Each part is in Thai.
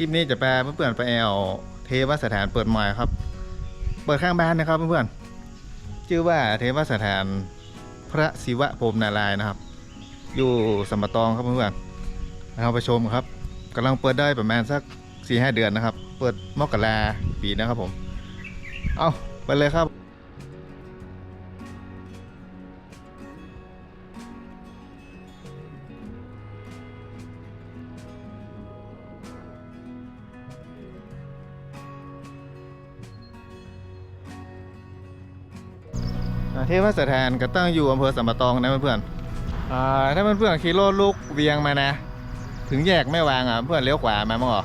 คลิปนี้จะแปลเพื่อนๆไปแอลเทวสถานเปิดใหม่ครับ เปิดข้างบ้านนะครับเพื่อนๆชื่อว่าเทวสถานพระศิวะพรมนารายนะครับ อยู่สมปตองครับเพื่อนๆเราไปชมครับกำลังเปิดได้ประมาณสัก4ีหเดือนนะครับ เปิดมกราปีนะครับผม เอาไปเลยครับ เทวสถานก็ตั้งอยู่อำเภอสัมปะตองนะเพื่อนๆอ่าถ้าเพื่อนๆขี่รถลูกเวียงมานะ ถึงแยกแม่วางอะเพื่อนเลี้ยวขวามามั้งหรอ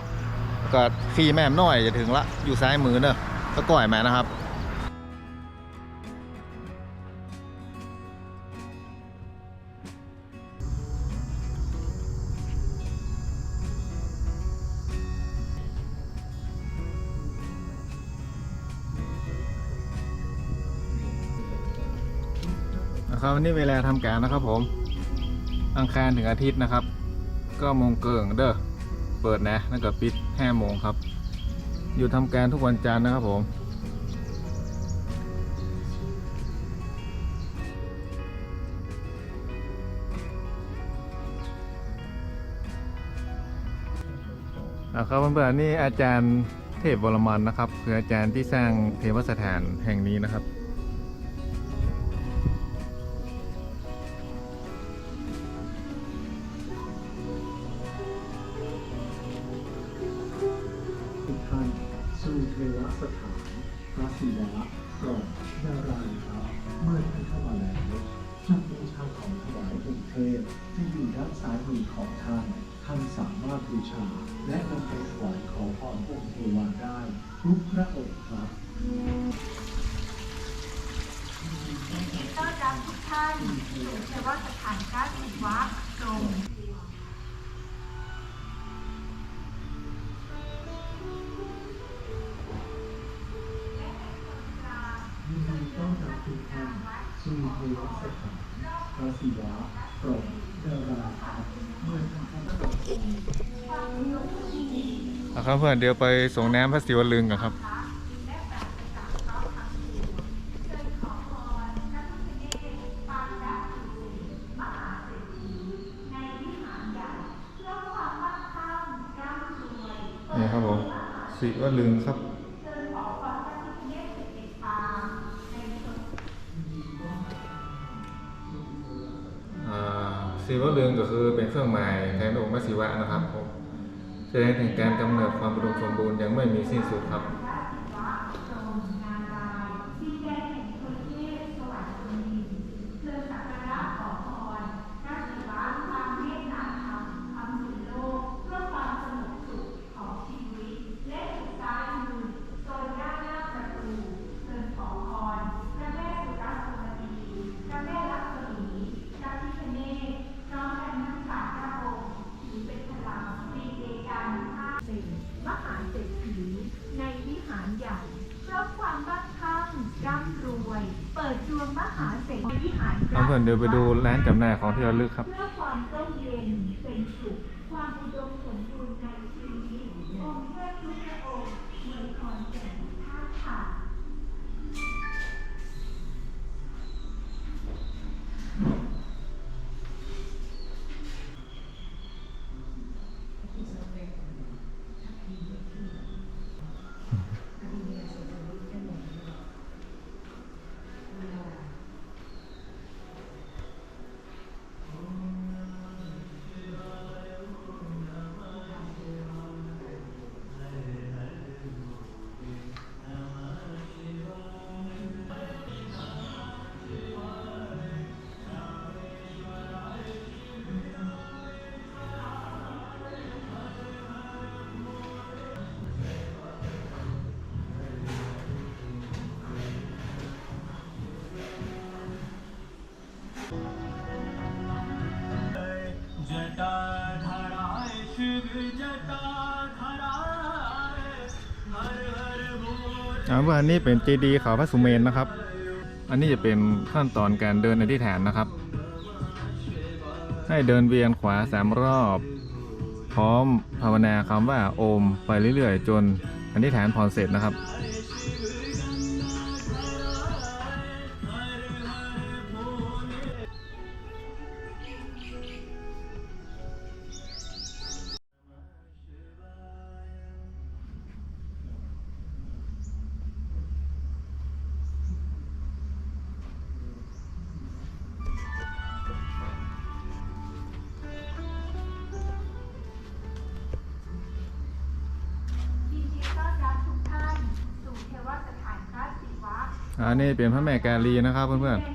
ก็ขี่แม่มน้อยจะถึงละอยู่ซ้ายมือเนอะก็ก่อยมานะครับ ครับวันนี้เวลาทำการนะครับ ผม อังคารถึงอาทิตย์นะครับ ก็โมงเกิงเด้อเปิดนะแล้วก็ปิดห้าโมงครับ อยู่ทำการทุกวันจันทร์นะครับผมนะครับเพื่อนๆนี่อาจารย์เทพวรมันนะครับ คืออาจารย์ที่สร้างเทวสถานแห่งนี้นะครับ ศิวะกล่อมนารายณ์ครับ เมื่อท่านเข้ามาแล้วจุดบูชาของถวายองค์เทพที่อยู่ด้านซ้ายมือของท่าน ท่านสามารถบูชา และนำไปถวายขอพรองค์เทวาได้ทุกพระองค์ครับต้อนรับทุกท่านสู่เทวสถานพระศิวะกรม ครับเพื่อนเดี๋ยวไปส่งน้ำพระศิวลึงกันครับนี่ครับผมศิวลึงครับศิวลึงก็คือเป็นเครื่องหมายแทนองค์พระศิวะนะครับผม แสดงถึงการกำเนิดความอุดมสมบูรณ์ยังไม่มีสิ้นสุดครับ มหาเศรษฐีในวิหารใหญ่เพราะความมั่งคั่งร่ำรวย เปิดดวงมหาเศรษฐีวิหาร เอาเพื่อนเดี๋ยวไปดูร้านจำหน่ายของที่ระลึกครับ อ่าว่าอันนี้เป็นเจดีย์เขาพระสุเมนนะครับ อันนี้จะเป็นขั้นตอนการเดินอธิษฐานนะครับ ให้เดินเวียนขวาสามรอบ พร้อมภาวนาคำว่าโอมไปเรื่อยๆ จนอธิษฐานพรเสร็จนะครับ อันนี้เป็นพระแม่กาลีนะครับเพื่อนๆ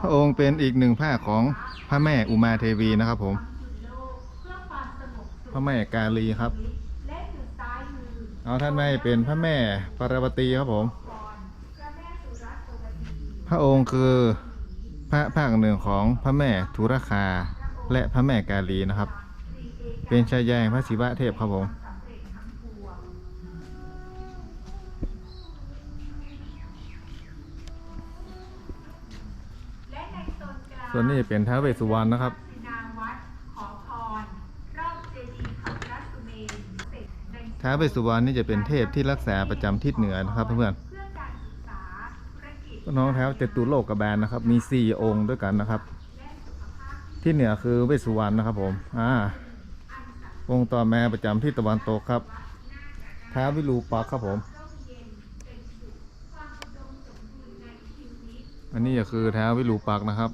พระองค์เป็นอีกหนึ่งภาคของพระแม่อุมาเทวีนะครับผม พระแม่กาลีครับ เอาท่านไม่เป็นพระแม่ปารวตีครับผม พระองค์คือพระภาคหนึ่งของพระแม่ธุรคาและพระแม่กาลีนะครับเอกเป็นชายาแห่งพระศิวะเทพครับผม ส่วนนี้เป็นท้าวเวสสุวรรณนะครับนางวัดขอพรรอบเจดีย์เขาพระสุเมนเสร็จในท้าวเวสสุวรรณนี่จะเป็นเทพที่รักษาประจำทิศเหนือนะครับเพื่อนเพื่อการศึกษาธุรกิจๆน้องแท้วเจตุโลกกบาลนะครับ มีสี่องค์ด้วยกันนะครับที่เหนือคือเวสสุวรรณนะครับผม อ่า องค์ต่อมาประจำที่ตะวันตกครับ ท้าววิรูปักษ์ครับผมร่มเย็นเป็นสุขความอุดมสมบูรณ์ในชีวิตอันนี้ก็คือท้าววิรูปักษ์นะครับ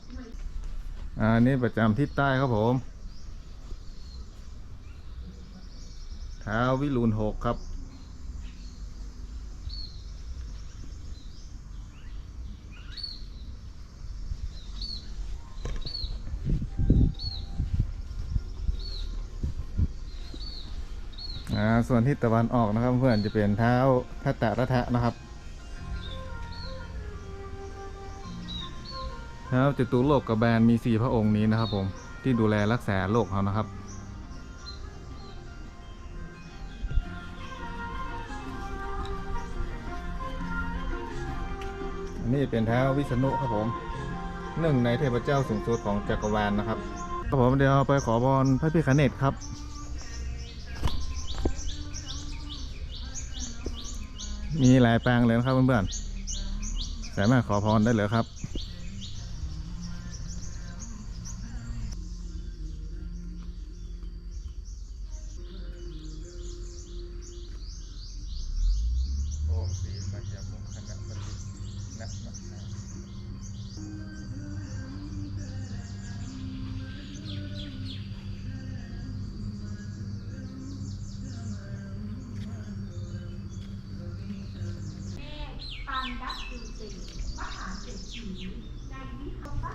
อันนี้ประจำทิศใต้ครับผม เท้าวิรูณหกครับอ่าส่วนที่ตะวันออกนะครับเพื่อนจะเป็นเท้าทัตตะระทะนะครับ เท้าจตุโลกกบาลมีสี่พระองค์นี้นะครับผมที่ดูแลรักษาโลกเขานะครับ อันนี้เป็นเท้าวิษณุครับผมหนึ่งในเทพเจ้าสูงสุดของจักรวาลนะครับครับผมเดี๋ยวไปขอพรพระพิฆเนศครับมีหลายปางเลยนะครับเพื่อนๆ สามารถขอพรได้เลยครับ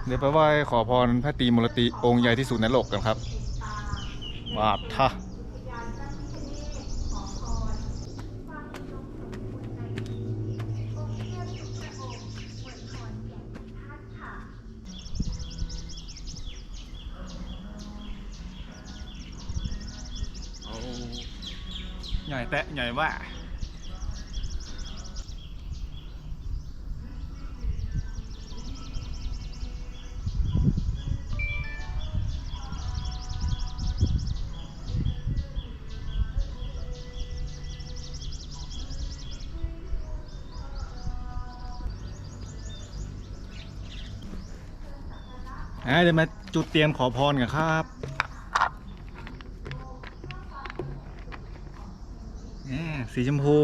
เดี๋ยวไปไหว้ขอพรพระตรีมรติองค์ใหญ่ที่สุดในโลกกันครับ บาทท่าอุทยานเจ้าพิฆเเลยมาจุดเตรียมขอพรกันครับสีชมพู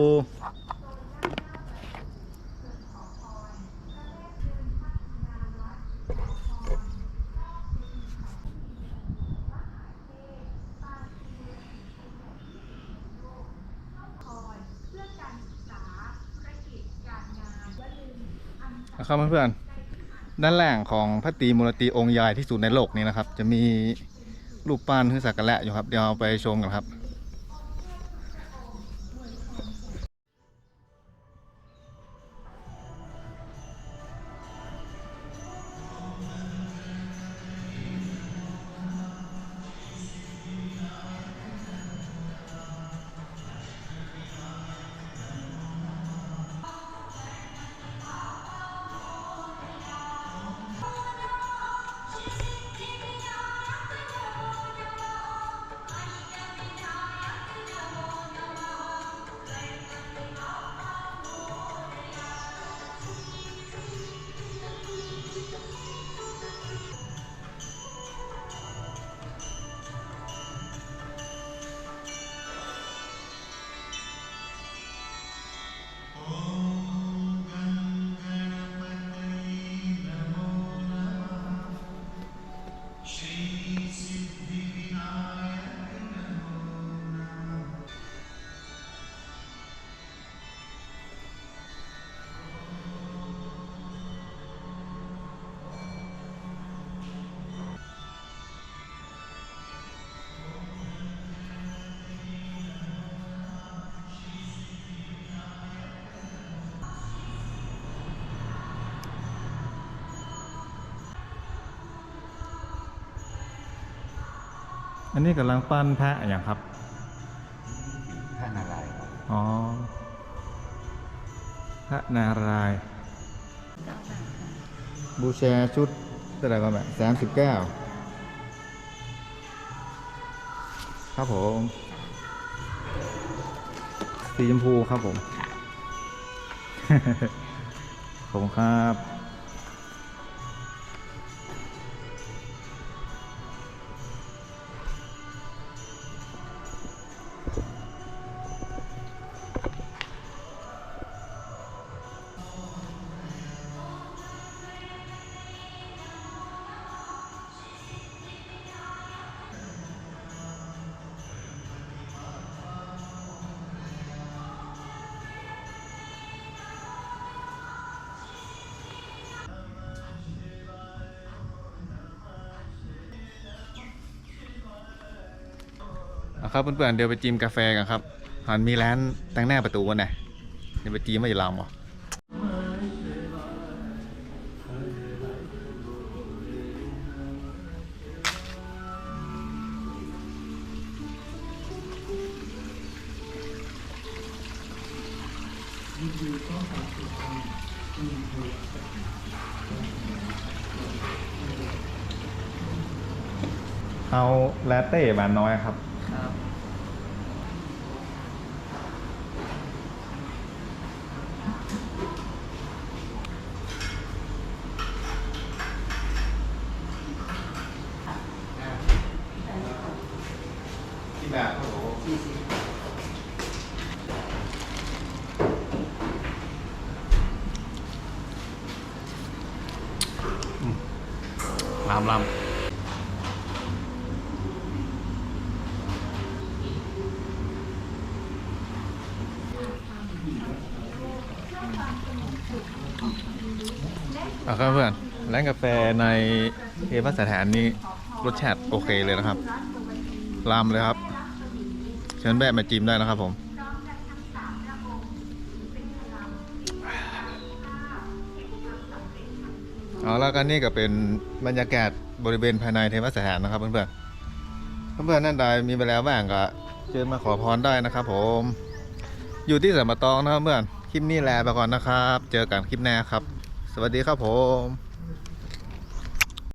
เข้ามาเพื่อน ด้านล่างของพระตรีมูลตีองค์ใหญ่ที่สุดในโลกนี้นะครับ จะมีรูปปั้นหือสักการะอยู่ครับ เดี๋ยวเอาไปชมกันครับ อันนี้กำลังปั้นพระอย่างครับท่านอะไรครับอ๋อพระนารายณ์บูชาชุดเท่าไหร่ก็แบบสามสิบเก้าครับผมสีชมพูครับผม ขอบคุณครับ เอาครับเพื่อนๆเดี๋ยวไปจิมกาแฟกันครับหันมีร้านตั้งหน้าประตูวันไหนเดี๋ยวไปจิมไม่ยลองบ่เอาลาเต้หวานน้อยครับ ครับ ที่แบบโอ้โห ลำลำเอาครับเพื่อนร้านกาแฟในเอวัสถานนี้รสชาติโอเคเลยนะครับ ลามเลยครับ เชิญแวะมาจิ้มได้นะครับผม เอาแล้วกันนี่ก็เป็นบรรยากาศบริเวณภายในเทวสถานนะครับเพื่อนๆเพื่อนๆนั่นใดมีเวลาว่างก็เชิญมาขอพรได้นะครับ ผม อยู่ที่สัมตองนะครับเพื่อนคลิปนี้แลไปก่อนนะครับ เจอกันคลิปหน้าครับ สวัสดีครับผม